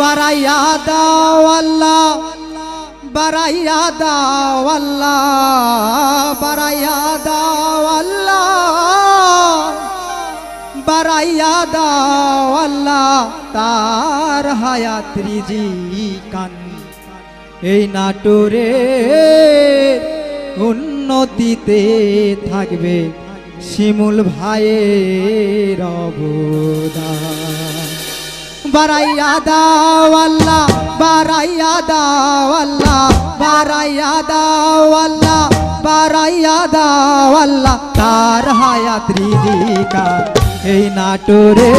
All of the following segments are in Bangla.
বাড়াইয়া দাও আল্লাহ বাড়াইয়া দাও আল্লাহ বাড়াইয়া দাও আল্লাহ দাও আল্লাহ, তার হায়াত্রিজি কান। এই নাটোরে উন্নতিতে থাকবে শিমুল ভাইয়ের অবদান। বারাইয়া দাও আল্লাহ, বারাইয়া দাও আল্লাহ, বারাইয়া দাও আল্লাহ, বারাইয়া দাও আল্লাহ। তার হায়াত রিজিকা এই নাটোরে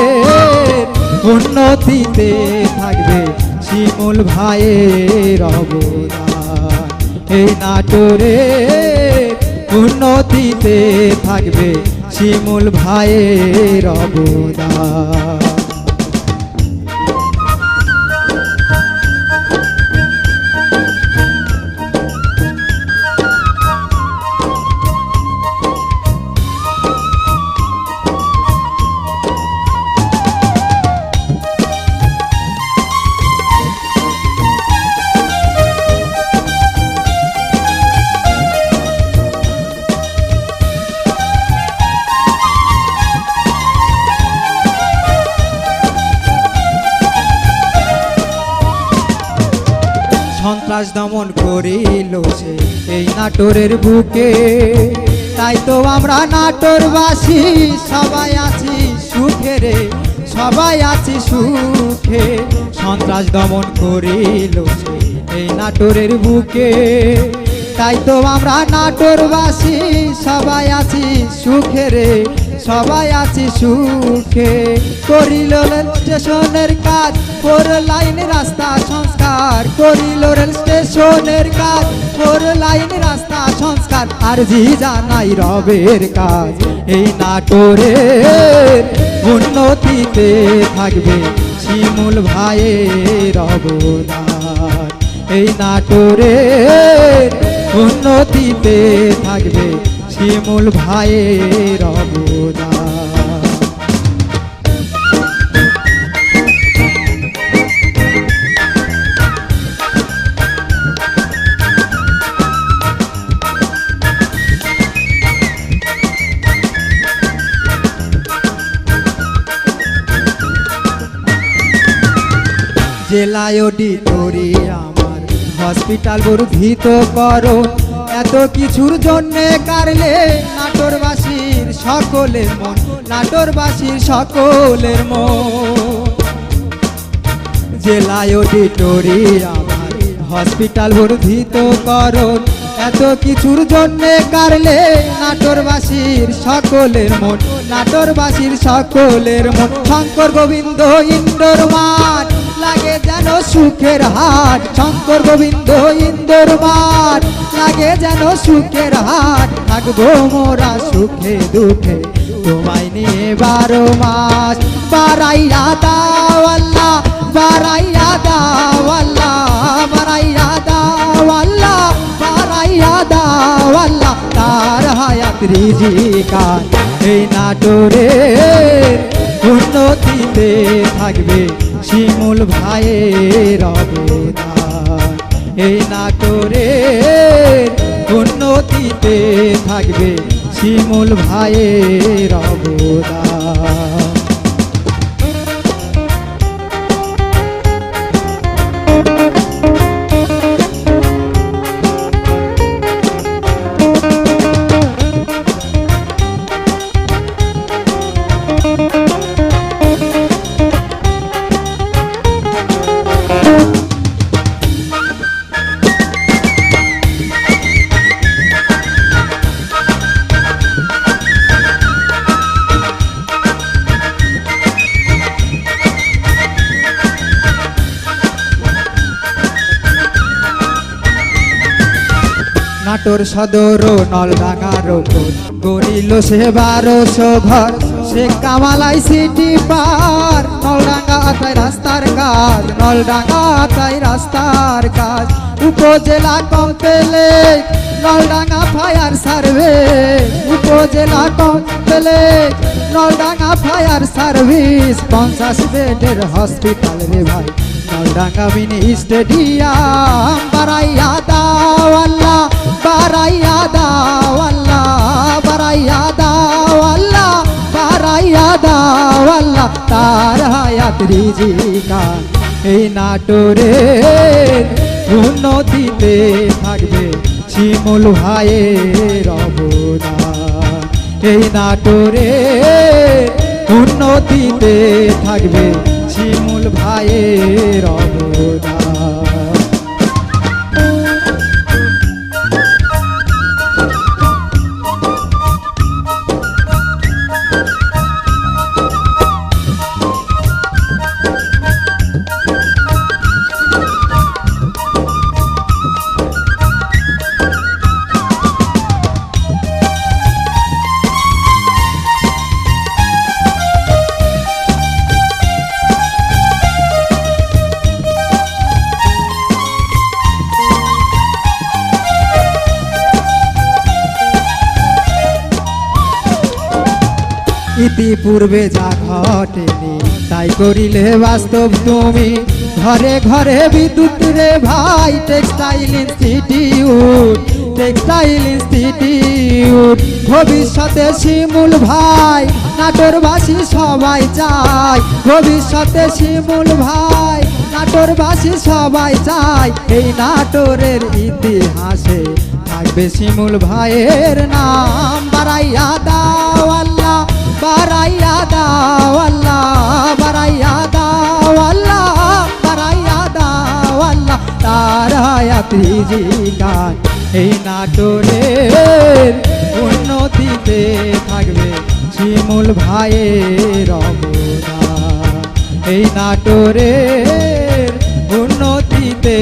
উন্নতিতে থাকবে শিমুল ভাইয়ের অবদান। এই নাটোরে উন্নতিতে থাকবে শিমুল ভাইয়ের অবদান। সন্ত্রাস দমন করিল সে। এই নাটোরের বুকে, তাই তো আমরা নাটোরবাসী, সবাই আছি সুখে রে, সবাই আছি সুখে। সন্ত্রাস দমন করিল সে এই নাটোরের বুকে, তাই তো আমরা নাটোরবাসী, সবাই আছি সুখে রে। সবাই আছি সুখে। করিল রেল স্টেশনের কাজ, ফোর লাইন রাস্তা সংস্কার। করিল রেল স্টেশনের কাজ, ফোর লাইন রাস্তা সংস্কার। আর জি জানাই রবের কাজ, এই নাটোরের উন্নতিতে থাকবে শিমুল ভাইয়ের অবদান। এই নাটোরের উন্নতিতে থাকবে শিমুল ভাইয়ের অবদান। জেলায় অডিটোরি আমার হসপিটাল বর্ধিত করো। এত কিছুর জন্যে কারলে নাটোরবাসীর সকলের মন, নাটোরবাসীর সকলের মন। জেলায় অডিটোরি আমার হসপিটাল বর্ধিত করো এত কিছুর জন্যে কারলে নাটোরবাসীর সকলের মন, নাটোরবাসীর সকলের মন। শঙ্কর গোবিন্দ ইন্দোর মাঠ লাগে যেন সুখের হাট। শঙ্কর গোবিন্দ ইন্দোর মাঠ লাগে যেন সুখের হাট। থাকব মোরা সুখে দুঃখে, তোমায় নিয়ে বারো মাস। বারাইয়া দাও আল্লাহ, বারাইয়া দাও আল্লাহ, বারাইয়া দাও বারাইয়া দাও তার হায়াত রিজিকান এই নাটোরে উন্নতিতে থাকবে শিমুল ভাইয়ের অবদান। এই নাটোরের উন্নতিতে থাকবে শিমুল ভাইয়ের অবদান। নাটোর সদর, নলডাঙ্গার গড়িল সে বারোশো ঘর সে কামালাই সিটি পার, নলডাঙ্গা আতাই রাস্তার কাজ, নলডাঙ্গা আতাই রাস্তার কাজ। উপজেলা কম্পেলে নলডাঙ্গা ফায়ার সার্ভে উপজেলা কম্পেলে নলডাঙ্গা ফায়ার সার্ভিস। পঞ্চাশ বেডের হসপিটাল রে ভাই, নলডাঙ্গা মিনি স্টেডিয়াম, বারাইয়া দাও আল্লাহ তার হায়াত রিজিকা। এই নাটোরে উন্নতিতে থাকবে শিমুল ভাইয়ের অবদান। এই নাটোরে উন্নতিতে থাকবে শিমুল ভাইয়ের অবদান। ইতিপূর্বে যা ঘটেনি, তাই করিলে বাস্তব তুমি। ঘরে ঘরে বিদ্যুৎ রে ভাই টেক্সটাইল ইনস্টিটিউট টেক্সটাইল ইনস্টিটিউট ভবিষ্যতে শিমুল ভাই, নাটোরবাসী সবাই চায়। ভবিষ্যতে শিমুল ভাই, নাটোরবাসী সবাই চায়। এই নাটোরের ইতিহাসে থাকবে শিমুল ভাইয়ের নাম। বাড়াইয়া দাও আল্লাহ বারাইয়া দাও আল্লাহ, বারাইয়া দাও আল্লাহ, বারাইয়া দাও এই নাটোরের উন্নতিতে থাকবে শিমুল ভাইয়ের অবদান। এই নাটোরের উন্নতিতে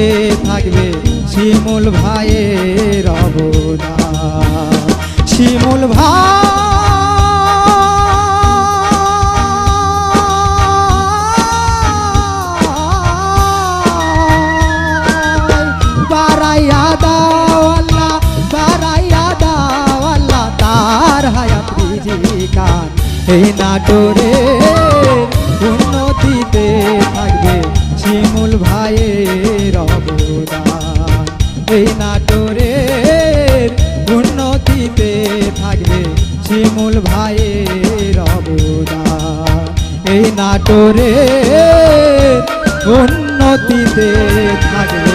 থাকবে শিমুল ভাইয়ের অবদান। শিমুল ভাই এই নাটোরে উন্নতিতে থাকবে শিমুল ভাইয়ের অবদান। এই নাটোরের উন্নতিতে থাকবে শিমুল ভাইয়ের অবদান। এই নাটোরের উন্নতিতে থাকবে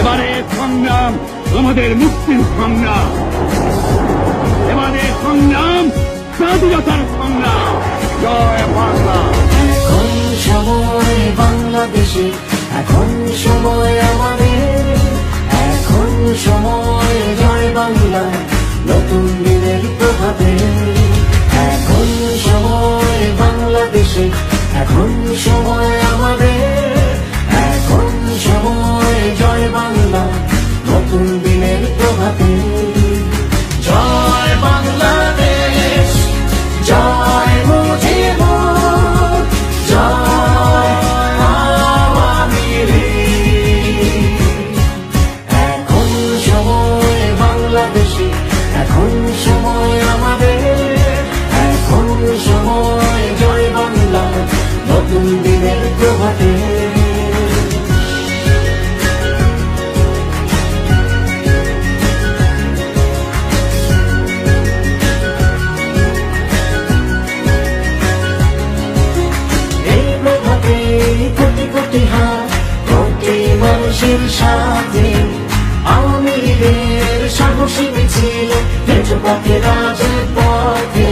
এবারে সংগ্রাম, আমাদের মুক্তির সংগ্রাম। এবারে সংগ্রাম, স্বাধীনতার সংগ্রাম। জয় বাংলা। এখন সময় বাংলাদেশে, এখন সময় আমাদের। এখন সময় জয় বাংলা, নতুন দিনের প্রভাতে। এখন সময় বাংলাদেশে, এখন সময় নতুন দিনের প্রভাতে। কোটি কোটি হাত, কোটি মানুষের সাথে। আওয়ামী লীগের সাহসী মিছিল তেজ পথে রাজের পথে।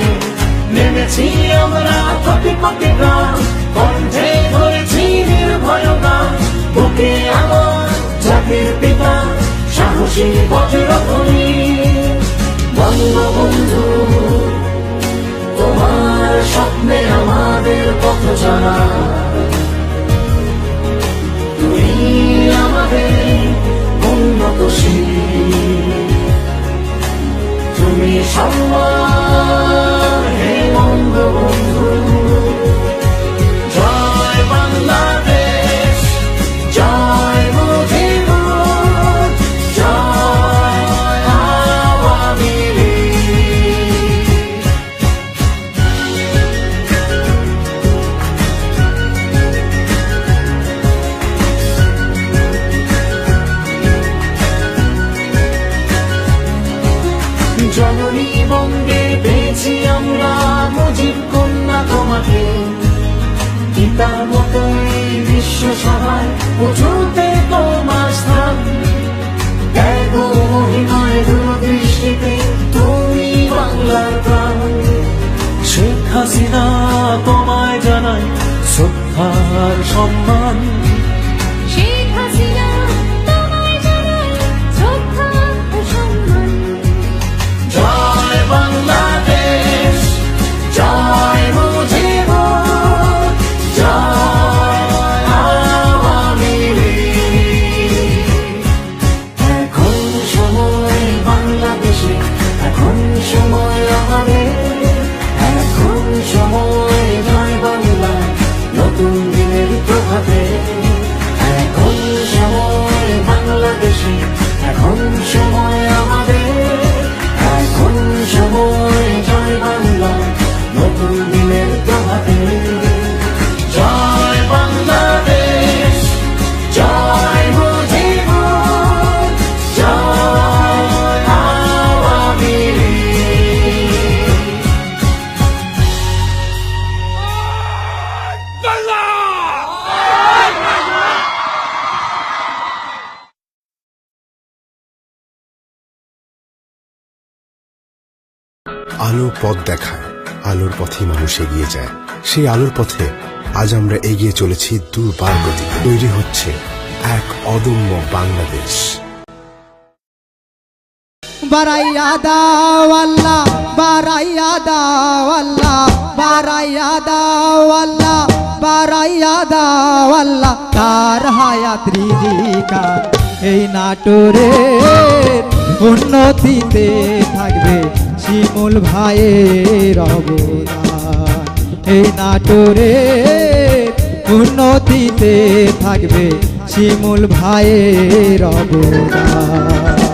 নেমেছি আমরা কোটি কোটি গান বুকে আমার জাতির পিতা, সাহসী বঙ্গবন্ধু তোমার স্বপ্নে আমাদের পথ জানা তুমি আমাদের তুমি সম্মান, হে বঙ্গবন্ধু তোমাকে পিতার মতোই বিশ্ব সবাই উঁচুতে তোমার স্থান। ত্যাগ মহিমায় দূরদৃষ্টিতে তুমি বাংলার প্রাণ। শেখ হাসিনা তোমায় জানাই শ্রদ্ধার সম্মান। আলো পথ দেখায়, আলোর পথে মানুষ এগিয়ে যায়। সেই আলোর পথে আজ আমরা এগিয়ে চলেছি দুর্বার গতি। তৈরি হচ্ছে এক অদম্য বাংলাদেশ। বারাইয়া দাও আল্লাহ, বারাইয়া দাও বারাইয়া দাও দাও আল্লাহ তার হায়াত রিজিকা। এই নাটোরের উন্নতিতে থাকবে শিমুল ভাইয়ের অবদান। এই নাটোরের উন্নতিতে থাকবে শিমুল ভাইয়ের অবদান।